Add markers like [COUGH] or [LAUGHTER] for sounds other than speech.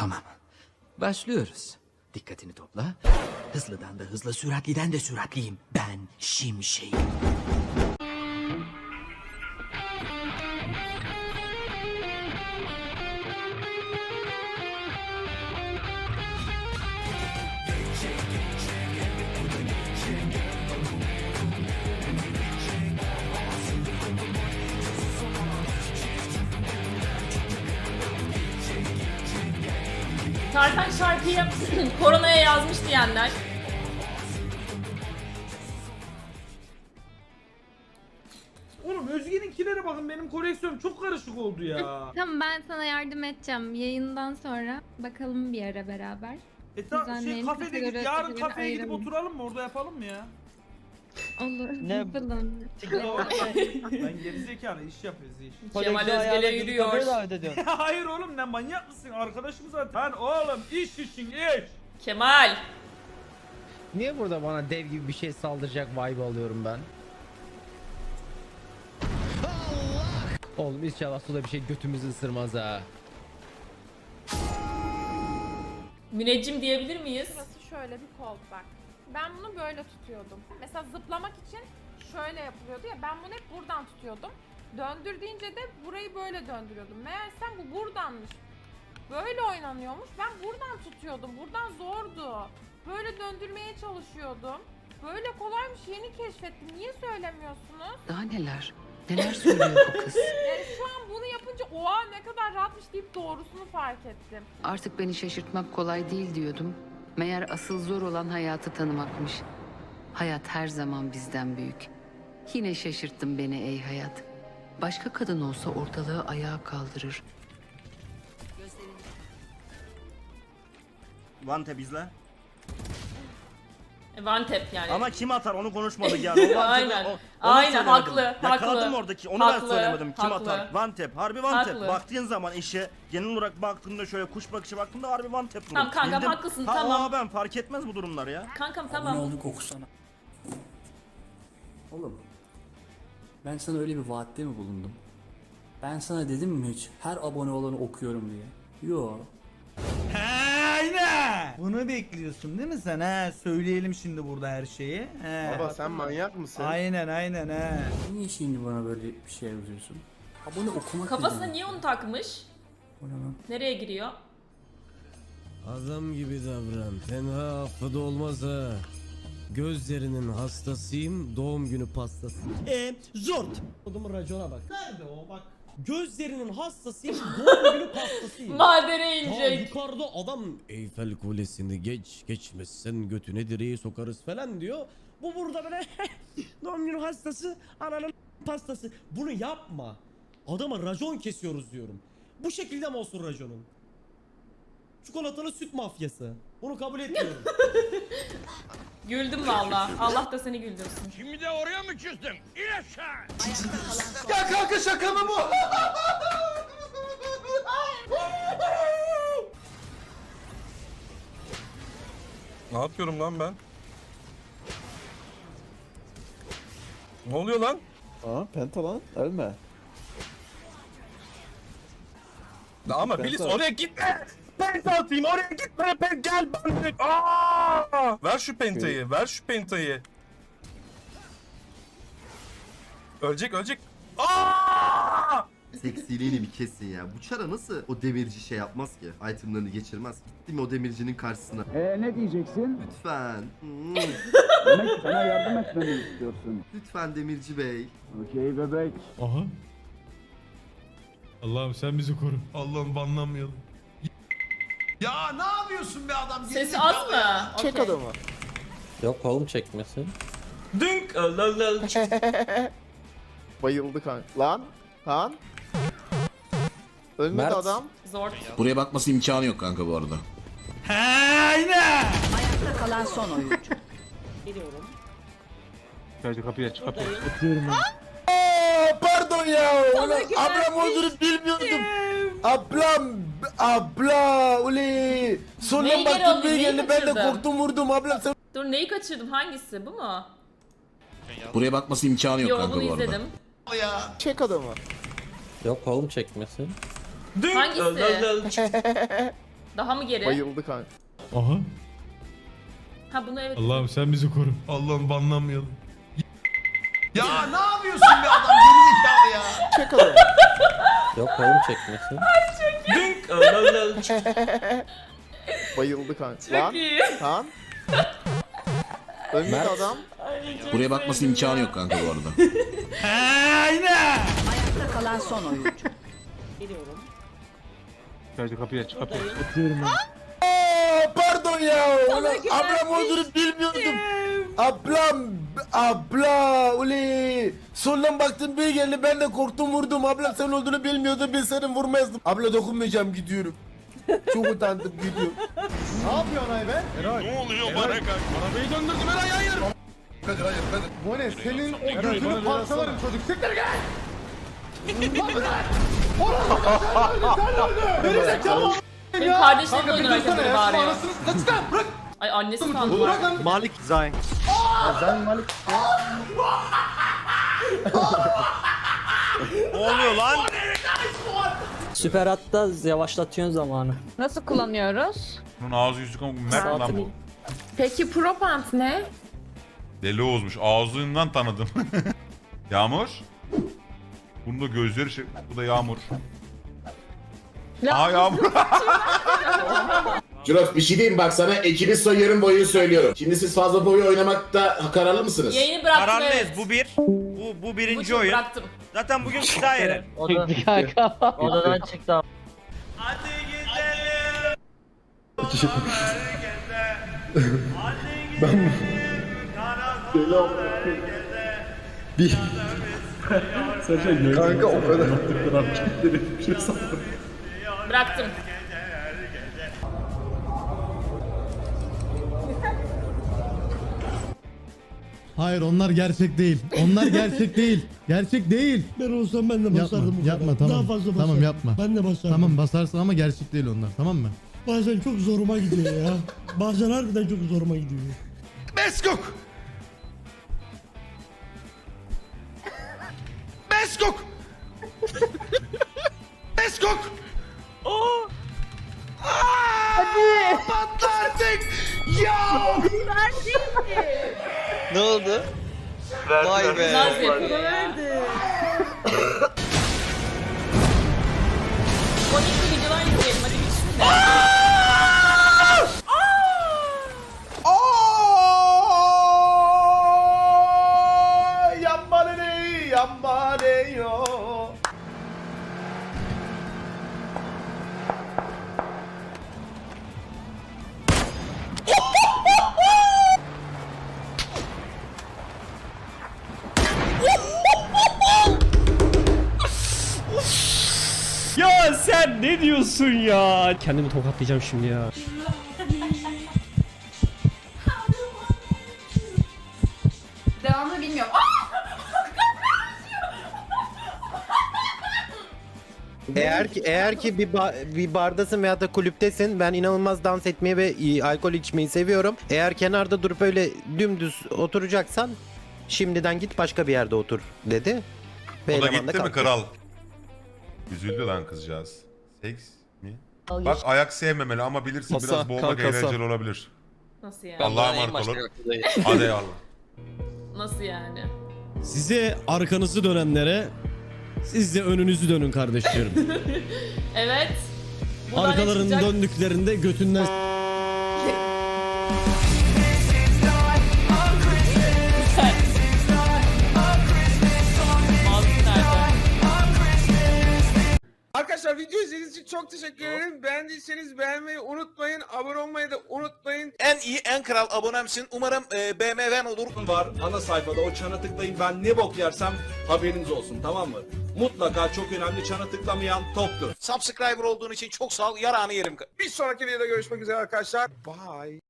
Tamam. Başlıyoruz. Dikkatini topla. Hızlıdan da hızlı, süratliden de süratliyim. Ben Şimşek. Tarkan şarkıyı [LAUGHS] koronaya yazmış diyenler. Oğlum Özge'ninkilere bakın benim koleksiyonum çok karışık oldu ya. Tamam ben sana yardım edeceğim. Yayından sonra bakalım bir ara beraber. E tamam şey Düzenleyelim, kafede git kategori- yarın kategori kafeye gidip ayıralım. oturalım mı orada yapalım mı ya? Olur. Ne- Yapalım. ben gerizekalı iş yapıyoruz iş. Kemal ayarla yürüyor. [LAUGHS] Hayır oğlum ne manyak mısın arkadaşım zaten. Oğlum iş için iş. Kemal. Niye burada bana dev gibi bir şey saldıracak vibe alıyorum ben? Oğlum inşallah suda bir şey götümüzü ısırmaz ha. Müneccim diyebilir miyiz? Burası şöyle bir kol bak. Ben bunu böyle tutuyordum. Mesela zıplamak için şöyle yapılıyordu ya ben bunu hep buradan tutuyordum. Döndür deyince de burayı böyle döndürüyordum. Meğersem bu buradanmış. Böyle oynanıyormuş. Ben buradan tutuyordum. Buradan zordu. Böyle döndürmeye çalışıyordum. Böyle kolaymış yeni keşfettim. Niye söylemiyorsunuz? Daha neler? Neler söylüyor bu kız? [LAUGHS] Yani şu an bunu yapınca oha ne kadar rahatmış deyip doğrusunu fark ettim. Artık beni şaşırtmak kolay değil diyordum. Meğer asıl zor olan hayatı tanımakmış. Hayat her zaman bizden büyük. Yine şaşırttın beni ey hayat. Başka kadın olsa ortalığı ayağa kaldırır. Vante bizle. Vantep yani. Ama kim atar onu konuşmadık [LAUGHS] yani. O Aynen. o- onu Aynen, söylemedim. haklı, Yakaladım haklı. oradaki. Onu Haklı, ben söylemedim. Kim haklı. atar? Vantep. Harbi Vantep. Haklı. Baktığın zaman işe genel olarak baktığımda şöyle kuş bakışı baktığımda harbi Vantep durum. Tamam kankam, Bildim. haklısın, ha, tamam. o ben fark etmez bu durumlar ya. Kankam tamam. Oğlum ben sana öyle bir vaatte mi bulundum? Ben sana dedim mi hiç her abone olanı okuyorum diye? Yo. Bunu bekliyorsun değil mi sen ha? Söyleyelim şimdi burada her şeyi. He. Baba sen manyak mısın? Aynen aynen he. Niye şimdi bana böyle bir şey yazıyorsun? Abone okumak Kafasına niye onu takmış? O ne lan? Nereye giriyor? Adam gibi davran. Tenha affı da olmaz ha. Gözlerinin hastasıyım, doğum günü pastası. Eee zort. Odumun racona bak. Nerede o bak. Gözlerinin hastasıyım, doğum günü pastasıyım. Madene Ya inecek. yukarıda adam Eyfel Kulesi'ni geç geçmezsen götüne direği sokarız falan diyor. Bu burada böyle [LAUGHS] doğum günü hastası, ananın pastası. Bunu yapma. Adama racon kesiyoruz diyorum. Bu şekilde mi olsun raconun? Çikolatalı süt mafyası. Bunu kabul etmiyorum. [LAUGHS] Güldüm valla. Allah da seni güldürsün. Şimdi de oraya mı küstüm? İn aşağı! Ya kanka şaka mı bu? Ne yapıyorum lan ben? Ne oluyor lan? Aa penta lan ölme. Ama de- oraya gitme! Penta atayım oraya gitme! Ben gel ben de... Aa! Ver şu pentayı, ver şu pentayı. Ölecek, ölecek. Aa! Seksiliğini bir kesin ya. Bu çara nasıl o demirci şey yapmaz ki? Itemlarını geçirmez. Gitti mi o demircinin karşısına? Eee ne diyeceksin? Lütfen. Hmm. Demek sana yardım etmemi istiyorsun. Lütfen demirci bey. Okey bebek. Aha. Allah'ım sen bizi koru. Allah'ım banlanmayalım. Ya ne yapıyorsun be adam? Sesi az mı? Çek Okey. adamı. Yok oğlum çekmesin. Dünk. Lol lol. [LAUGHS] Bayıldı kanka. Lan. Lan. Ölmedi Mert. adam. Zor. Buraya bakması imkanı yok kanka bu arada. Ayakta kalan son oyuncu. [LAUGHS] Aa, pardon ya. Ulan ablam olduğunu bilmiyordum. Ablam. Abla. Uli. Sonra Neyi geri baktım aldın, bir neyi geldi. Ben de kaçırdın? korktum vurdum. Ablam sen Dur neyi kaçırdım? Hangisi? Bu mu? Buraya bakması imkanı yok Yo kanka bunu bu arada. izledim. ya. Çek adamı. Yok oğlum çekmesin. Hangisi? [LAUGHS] Daha mı geri? Bayıldı kanka. Aha. Ha bunu evet. Allah'ım sen bizi koru. Allah'ım banlanmayalım. Ya ne yapıyorsun be adam gerizekalı ya. Çek adamı. Yok oğlum çekmesin. [LAUGHS] Bayıldı kanka. Çok Lan. iyi. Lan. Ölmedi adam. Buraya bakmasın imkanı yok kanka bu arada. [LAUGHS] Ayakta kalan son oyuncu. Pardon ya. Ablam olduğunu bilmiyordum. Ablam. Abla. Uli. Soldan baktım bir geldi ben de korktum vurdum. Ablam sen olduğunu bilmiyordum ben senin vurmazdım. Abla dokunmayacağım gidiyorum. Çok utandım gidiyorum. ne yapıyorsun Ayben? Ne oluyor bana kanka? Arabayı döndürdüm Eray hayır. Bu ne? Senin o gözünü parçalarım çocuk. Siktir gel. Benim kardeşlerim oynuyor arkadaşlar bari ya. Ay annesi sandım. Malik Zayn. Sen Malik. Ne oluyor lan? Süper hatta yavaşlatıyorsun zamanı. Nasıl kullanıyoruz? Bunun ağzı yüzü kan Mert lan bu. Peki Propant ne? Deli Oğuz'muş. Ağzından tanıdım. [LAUGHS] Yağmur. Bunun da gözleri şey. Bu da Yağmur. Aa Yağmur. [LAUGHS] Jurox bir şey diyeyim bak sana ekibi soyarım boyu söylüyorum. Şimdi siz fazla boyu oynamakta kararlı mısınız? Yayını bıraktım Kararlıyız. evet. Bu bir. Bu, bu Bu birinci çok oyun. bıraktım. Zaten bugün silah yeri. Odadan çıktı. Hadi gidelim. Hadi Kanka o kadar. Bıraktım. Hayır onlar gerçek değil. Onlar gerçek değil. Gerçek değil. Ben olsam ben de basardım. Yapma, yapma tamam. Daha fazla Tamam basardım. yapma. Ben de basardım. Tamam basarsın ama gerçek değil onlar tamam mı? Bazen çok zoruma gidiyor ya. Bazen harbiden çok zoruma gidiyor. Beskok. Beskok. Beskok. Hadi. Patla artık. Ya. Ne oldu? Vay be. Naz yapıyor. [LAUGHS] 12 videolar izleyelim hadi bitsin. Sen ne diyorsun ya? Kendimi tokatlayacağım şimdi ya. Devamını bilmiyorum. Eğer ki eğer ki bir ba- bir bardasın veya da kulüptesin ben inanılmaz dans etmeyi ve e, alkol içmeyi seviyorum. Eğer kenarda durup öyle dümdüz oturacaksan şimdiden git başka bir yerde otur dedi. Ve O da eleman gitti mi kalktı. kral? Üzüldü lan kızcağız. Seks mi? Bak ayak sevmemeli ama bilirsin Kasa, biraz boğmak kasa. eğlenceli olabilir. Nasıl yani? Allah'a emanet olun. [LAUGHS] Hadi eyvallah. Nasıl yani? Size arkanızı dönenlere siz de önünüzü dönün kardeşlerim. [LAUGHS] Evet. Buradan ne Arkalarını çıkacak? döndüklerinde götünden [LAUGHS] Arkadaşlar video izlediğiniz için çok teşekkür ederim. Beğendiyseniz beğenmeyi unutmayın. Abone olmayı da unutmayın. En iyi en kral abonemsin. Umarım e, BMW'n olur. Var ana sayfada o çana tıklayın. Ben ne bok yersem haberiniz olsun tamam mı? Mutlaka çok önemli çana tıklamayan toptur. Subscriber olduğun için çok sağ ol. Yarağını yerim. Bir sonraki videoda görüşmek üzere arkadaşlar. Bye.